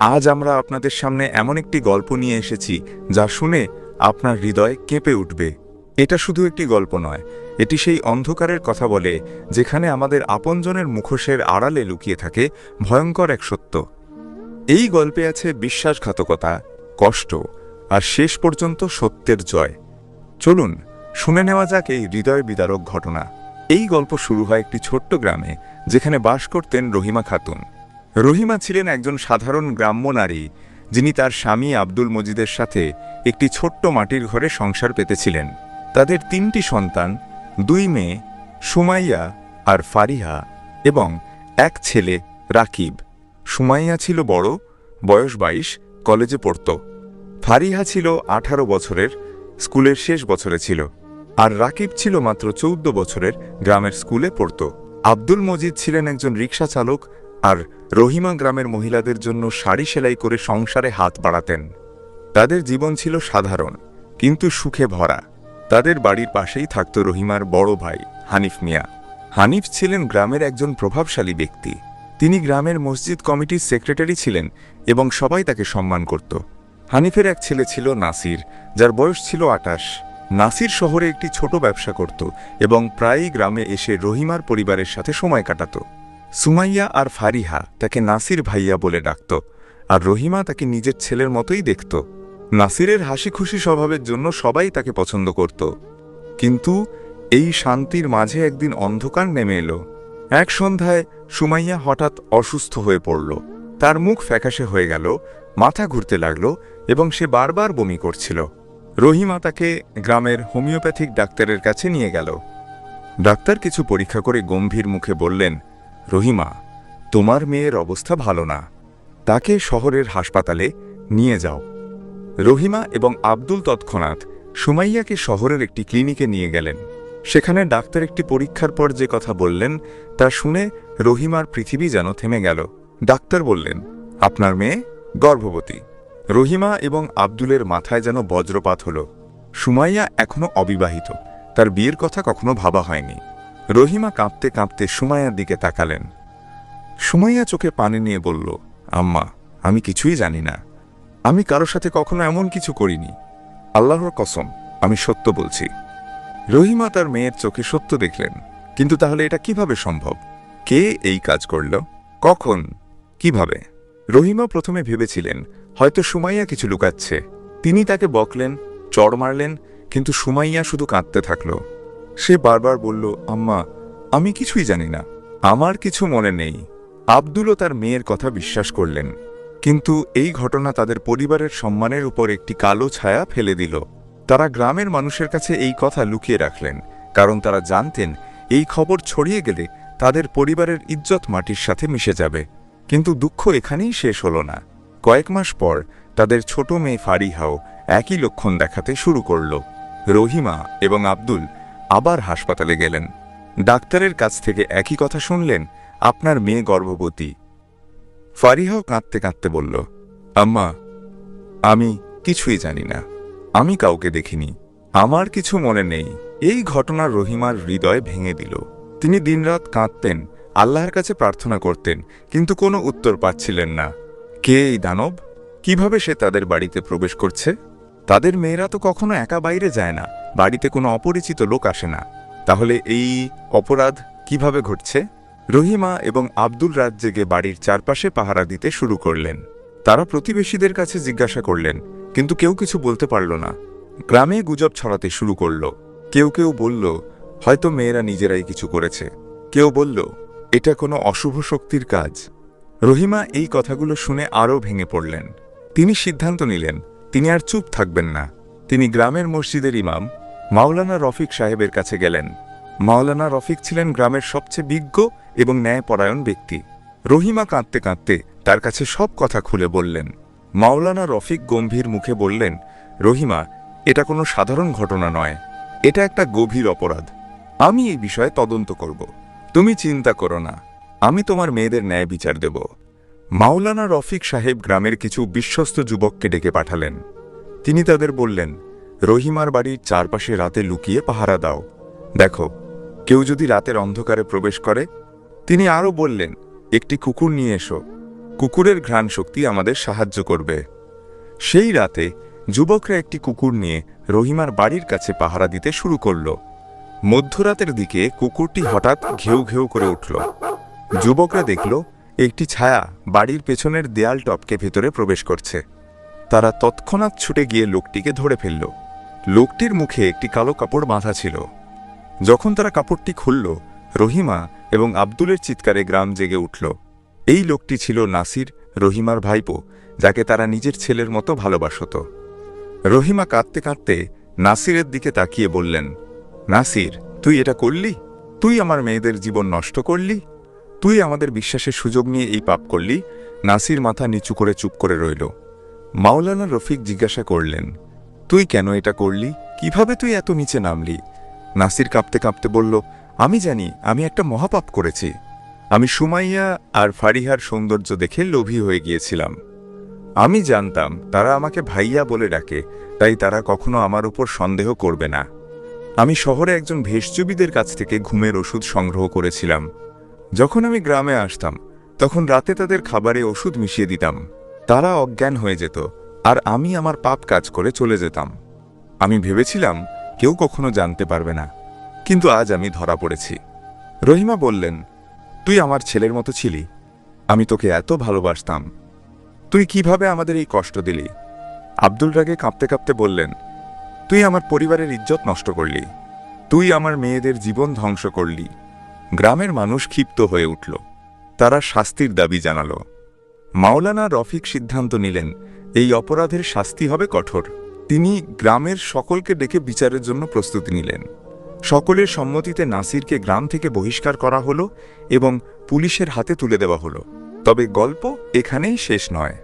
আজ আমরা আপনাদের সামনে এমন একটি গল্প নিয়ে এসেছি যা শুনে আপনার হৃদয় কেঁপে উঠবে। এটা শুধু একটি গল্প নয়, এটি সেই অন্ধকারের কথা বলে, যেখানে আমাদের আপনজনের মুখোশের আড়ালে লুকিয়ে থাকে ভয়ঙ্কর এক সত্য। এই গল্পে আছে বিশ্বাসঘাতকতা, কষ্ট আর শেষ পর্যন্ত সত্যের জয়। চলুন, শুনে নেওয়া যাক এই হৃদয় বিদারক ঘটনা। এই গল্প শুরু হয় একটি ছোট্ট গ্রামে, যেখানে বাস করতেন রহিমা খাতুন। রহিমা ছিলেন একজন সাধারণ গ্রাম্য নারী, যিনি তার স্বামী আব্দুল মজিদের সাথে একটি ছোট্ট মাটির ঘরে সংসার পেতেছিলেন। তাদের তিনটি সন্তান, দুই মেয়ে, সুমাইয়া আর ফারিহা এবং এক ছেলে, রাকিব। সুমাইয়া ছিল বড়, বয়স বাইশ, কলেজে পড়ত। ফারিহা ছিল আঠারো বছরের, স্কুলের শেষ বছরে ছিল। আর রাকিব ছিল মাত্র চৌদ্দ বছরের, গ্রামের স্কুলে পড়ত। আব্দুল মজিদ ছিলেন একজন রিক্সা চালক আর রহিমা গ্রামের মহিলাদের জন্য শাড়ি সেলাই করে সংসারে হাত বাড়াতেন। তাদের জীবন ছিল সাধারণ, কিন্তু সুখে ভরা। তাদের বাড়ির পাশেই থাকত রহিমার বড় ভাই, হানিফ মিয়া। হানিফ ছিলেন গ্রামের একজন প্রভাবশালী ব্যক্তি। তিনি গ্রামের মসজিদ কমিটির সেক্রেটারি ছিলেন এবং সবাই তাকে সম্মান করত। হানিফের এক ছেলে ছিল নাসির, যার বয়স ছিল আটাশ। নাসির শহরে একটি ছোট ব্যবসা করত এবং প্রায়ই গ্রামে এসে রহিমার পরিবারের সাথে সময় কাটাত। সুমাইয়া আর ফারিহা তাকে নাসির ভাইয়া বলে ডাকত, আর রহিমা তাকে নিজের ছেলের মতোই দেখত। নাসিরের হাসি খুশি স্বভাবের জন্য সবাই তাকে পছন্দ করত। কিন্তু এই শান্তির মাঝে একদিন অন্ধকার নেমে এলো। এক সন্ধ্যায় সুমাইয়া হঠাৎ অসুস্থ হয়ে পড়ল। তার মুখ ফ্যাকাশে হয়ে গেল, মাথা ঘুরতে লাগল এবং সে বারবার বমি করছিল। রহিমা তাকে গ্রামের হোমিওপ্যাথিক ডাক্তারের কাছে নিয়ে গেল। ডাক্তার কিছু পরীক্ষা করে গম্ভীর মুখে বললেন রহিমা, তোমার মেয়ের অবস্থা ভালো না। তাকে শহরের হাসপাতালে নিয়ে যাও। রহিমা এবং আব্দুল তৎক্ষণাৎ সুমাইয়াকে শহরের একটি ক্লিনিকে নিয়ে গেলেন। সেখানে ডাক্তার একটি পরীক্ষার পর যে কথা বললেন, তা শুনে রহিমার পৃথিবী যেন থেমে গেল। ডাক্তার বললেন, আপনার মেয়ে গর্ভবতী। রহিমা এবং আব্দুলের মাথায় যেন বজ্রপাত হল। সুমাইয়া এখনও অবিবাহিত, তার বিয়ের কথা কখনো ভাবা হয়নি। রহিমা কাঁপতে কাঁপতে সুমাইয়ার দিকে তাকালেন। সুমাইয়া চোখে পানি নিয়ে বলল, আম্মা, আমি কিছুই জানি না। আমি কারোর সাথে কখনো এমন কিছু করিনি। আল্লাহর কসম, আমি সত্য বলছি। রহিমা তার মেয়ের চোখে সত্য দেখলেন। কিন্তু তাহলে এটা কীভাবে সম্ভব? কে এই কাজ করল? কখন? কীভাবে? রহিমা প্রথমে ভেবেছিলেন, হয়তো সুমাইয়া কিছু লুকাচ্ছে। তিনি তাকে বকলেন, চড় মারলেন, কিন্তু সুমাইয়া শুধু কাঁদতে থাকল। সে বারবার বলল, আম্মা, আমি কিছুই জানি না। আমার কিছু মনে নেই। আব্দুলও তার মেয়ের কথা বিশ্বাস করলেন। কিন্তু এই ঘটনা তাদের পরিবারের সম্মানের উপর একটি কালো ছায়া ফেলে দিল। তারা গ্রামের মানুষের কাছে এই কথা লুকিয়ে রাখলেন, কারণ তারা জানতেন, এই খবর ছড়িয়ে গেলে তাদের পরিবারের ইজ্জত মাটির সাথে মিশে যাবে। কিন্তু দুঃখ এখানেই শেষ হল না। কয়েক মাস পর তাদের ছোট মেয়ে ফারিহাও একই লক্ষণ দেখাতে শুরু করল। রহিমা এবং আব্দুল আবার হাসপাতালে গেলেন। ডাক্তারের কাছ থেকে একই কথা শুনলেন আপনার মেয়ে গর্ভবতী। ফারিহাও কাঁদতে কাঁদতে বলল, আম্মা, আমি কিছুই জানি না। আমি কাউকে দেখিনি। আমার কিছু মনে নেই। এই ঘটনা রহিমার হৃদয় ভেঙে দিল। তিনি দিনরাত কাঁদতেন, আল্লাহর কাছে প্রার্থনা করতেন, কিন্তু কোনো উত্তর পাচ্ছিলেন না। কে এই দানব? কীভাবে সে তাদের বাড়িতে প্রবেশ করছে? তাদের মেয়েরা তো কখনো একা বাইরে যায় না। বাড়িতে কোনো অপরিচিত লোক আসে না। তাহলে এই অপরাধ কীভাবে ঘটছে? রহিমা এবং আব্দুল রাত জেগে বাড়ির চারপাশে পাহারা দিতে শুরু করলেন। তারা প্রতিবেশীদের কাছে জিজ্ঞাসা করলেন, কিন্তু কেউ কিছু বলতে পারল না। গ্রামে গুজব ছড়াতে শুরু করল। কেউ কেউ বলল, হয়তো মেয়েরা নিজেরাই কিছু করেছে। কেউ বলল, এটা কোনো অশুভ শক্তির কাজ। রহিমা এই কথাগুলো শুনে আরও ভেঙে পড়লেন। তিনি সিদ্ধান্ত নিলেন, তিনি আর চুপ থাকবেন না। তিনি গ্রামের মসজিদের ইমাম। মাওলানা রফিক সাহেবের কাছে গেলেন। মাওলানা রফিক ছিলেন গ্রামের সবচেয়ে বিজ্ঞ এবং ন্যায়পরায়ণ ব্যক্তি। রহিমা কাঁদতে কাঁদতে তার কাছে সব কথা খুলে বললেন। মাওলানা রফিক গম্ভীর মুখে বললেন, রহিমা, এটা কোনো সাধারণ ঘটনা নয়। এটা একটা গভীর অপরাধ। আমি এই বিষয়ে তদন্ত করব। তুমি চিন্তা করো না। আমি তোমার মেয়েদের ন্যায় বিচার দেব। মাওলানা রফিক সাহেব গ্রামের কিছু বিশ্বস্ত যুবককে ডেকে পাঠালেন। তিনি তাদের বললেন রহিমার বাড়ির চারপাশে রাতে লুকিয়ে পাহারা দাও। দেখো, কেউ যদি রাতের অন্ধকারে প্রবেশ করে, তিনি আরও বললেন, একটি কুকুর নিয়ে এসো। কুকুরের ঘ্রাণ শক্তি আমাদের সাহায্য করবে। সেই রাতে যুবকরা একটি কুকুর নিয়ে রহিমার বাড়ির কাছে পাহারা দিতে শুরু করল। মধ্যরাতের দিকে কুকুরটি হঠাৎ ঘেউ ঘেউ করে উঠল। যুবকরা দেখল, একটি ছায়া বাড়ির পেছনের দেয়াল টপকে ভেতরে প্রবেশ করছে। তারা তৎক্ষণাৎ ছুটে গিয়ে লোকটিকে ধরে ফেলল। লোকটির মুখে একটি কালো কাপড় বাঁধা ছিল। যখন তারা কাপড়টি খুলল, রহিমা এবং আব্দুলের চিৎকারে গ্রাম জেগে উঠল। এই লোকটি ছিল নাসির, রহিমার ভাইপো, যাকে তারা নিজের ছেলের মতো ভালোবাসত। রহিমা কাঁদতে কাঁদতে নাসিরের দিকে তাকিয়ে বললেন, নাসির, তুই এটা করলি? তুই আমার মেয়েদের জীবন নষ্ট করলি? তুই আমাদের বিশ্বাসের সুযোগ নিয়ে এই পাপ করলি? নাসির মাথা নিচু করে চুপ করে রইল। মাওলানা রফিক জিজ্ঞাসা করলেন তুই কেন এটা করলি? কীভাবে তুই এত নিচে নামলি? নাসির কাঁপতে কাঁপতে বলল, আমি জানি, আমি একটা মহাপাপ করেছি। আমি সুমাইয়া আর ফারিহার সৌন্দর্য দেখে লোভী হয়ে গিয়েছিলাম। আমি জানতাম, তারা আমাকে ভাইয়া বলে ডাকে, তাই তারা কখনো আমার উপর সন্দেহ করবে না। আমি শহরে একজন ভেষজবিদের কাছ থেকে ঘুমের ওষুধ সংগ্রহ করেছিলাম। যখন আমি গ্রামে আসতাম, তখন রাতে তাদের খাবারে ওষুধ মিশিয়ে দিতাম। তারা অজ্ঞান হয়ে যেত। আর আমি আমার পাপ কাজ করে চলে যেতাম। আমি ভেবেছিলাম কেউ কখনো জানতে পারবে না, কিন্তু আজ আমি ধরা পড়েছি। রহিমা বললেন, তুই আমার ছেলের মতো ছিলি, আমি তোকে এত ভালোবাসতাম। তুই কীভাবে আমাদের এই কষ্ট দিলি? আব্দুল রাগে কাঁপতে কাঁপতে বললেন, তুই আমার পরিবারের ইজ্জত নষ্ট করলি, তুই আমার মেয়েদের জীবন ধ্বংস করলি। গ্রামের মানুষ ক্ষিপ্ত হয়ে উঠল, তারা শাস্তির দাবি জানাল। মাওলানা রফিক সিদ্ধান্ত নিলেন এই অপরাধের শাস্তি হবে কঠোর। তিনি গ্রামের সকলকে ডেকে বিচারের জন্য প্রস্তুতি নিলেন। সকলের সম্মতিতে নাসিরকে গ্রাম থেকে বহিষ্কার করা হলো এবং পুলিশের হাতে তুলে দেওয়া হলো। তবে গল্প এখানেই শেষ নয়।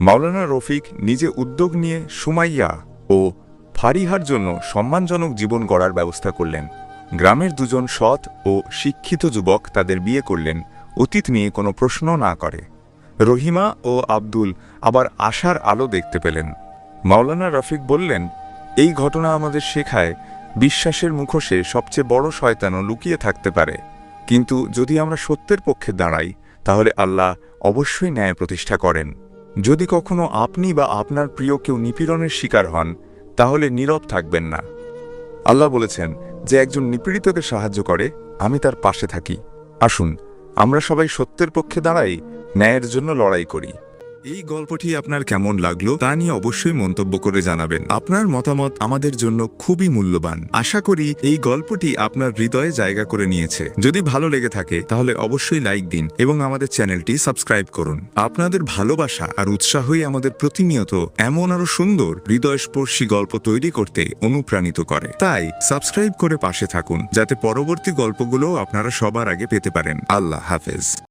মাওলানা রফিক নিজে উদ্যোগ নিয়ে সুমাইয়া ও ফারিহার জন্য সম্মানজনক জীবন গড়ার ব্যবস্থা করলেন। গ্রামের দুজন সৎ ও শিক্ষিত যুবক তাদের বিয়ে করলেন। অতীত নিয়ে কোনো প্রশ্ন না করে। রহিমা ও আব্দুল আবার আশার আলো দেখতে পেলেন। মাওলানা রফিক বললেন, এই ঘটনা আমাদের শেখায় বিশ্বাসের মুখোশে সবচেয়ে বড় শয়তানও লুকিয়ে থাকতে পারে। কিন্তু যদি আমরা সত্যের পক্ষে দাঁড়াই, তাহলে আল্লাহ অবশ্যই ন্যায় প্রতিষ্ঠা করেন। যদি কখনো আপনি বা আপনার প্রিয় কেউ নিপীড়নের শিকার হন, তাহলে নীরব থাকবেন না। আল্লাহ বলেছেন, যে একজন নিপীড়িতকে সাহায্য করে, আমি তার পাশে থাকি। আসুন, আমরা সবাই সত্যের পক্ষে দাঁড়াই ন্যায়ের জন্য লড়াই করি। এই গল্পটি আপনার কেমন লাগল তা নিয়ে অবশ্যই মন্তব্য করে জানাবেন। আপনার মতামত আমাদের জন্য খুবই মূল্যবান। আশা করি এই গল্পটি আপনার হৃদয়ে জায়গা করে নিয়েছে। যদি ভালো লেগে থাকে, তাহলে অবশ্যই লাইক দিন এবং আমাদের চ্যানেলটি সাবস্ক্রাইব করুন। আপনাদের ভালোবাসা আর উৎসাহই আমাদের প্রতিনিয়ত এমন আরও সুন্দর, হৃদয়স্পর্শী গল্প তৈরি করতে অনুপ্রাণিত করে। তাই সাবস্ক্রাইব করে পাশে থাকুন, যাতে পরবর্তী গল্পগুলো আপনারা সবার আগে পেতে পারেন। আল্লাহ হাফেজ।